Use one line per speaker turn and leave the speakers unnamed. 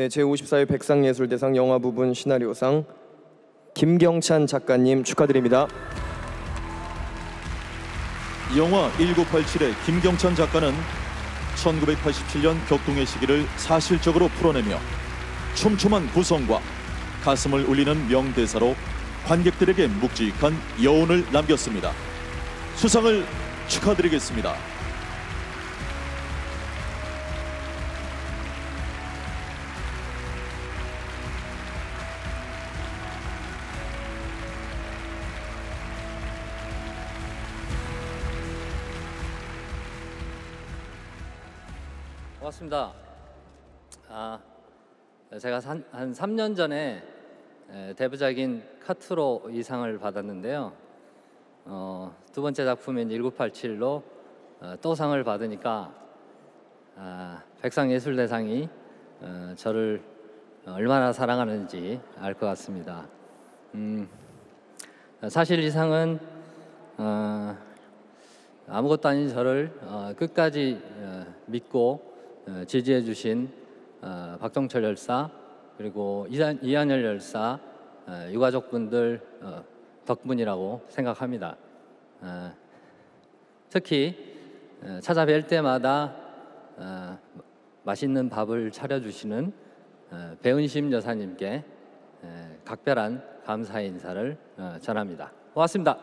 네, 제54회 백상예술대상 영화 부분 시나리오상 김경찬 작가님 축하드립니다.
영화 1987의 김경찬 작가는 1987년 격동의 시기를 사실적으로 풀어내며 촘촘한 구성과 가슴을 울리는 명대사로 관객들에게 묵직한 여운을 남겼습니다. 수상을 축하드리겠습니다.
고맙습니다. 아, 제가 한, 한 3년 전에 에, 데뷔작인 카트로 이상을 받았는데요. 어, 두 번째 작품인 1987로 어, 또 상을 받으니까 아, 백상예술대상이 어, 저를 얼마나 사랑하는지 알 것 같습니다. 음, 사실 이 상은 어, 아무것도 아닌 저를 어, 끝까지 어, 믿고 어, 지지해 주신 어, 박정철 열사 그리고 이한, 이한열 열사 어, 유가족분들 어, 덕분이라고 생각합니다. 어, 특히 어, 찾아뵐 때마다 어, 맛있는 밥을 차려주시는 어, 배은심 여사님께 에, 각별한 감사의 인사를 어, 전합니다. 고맙습니다.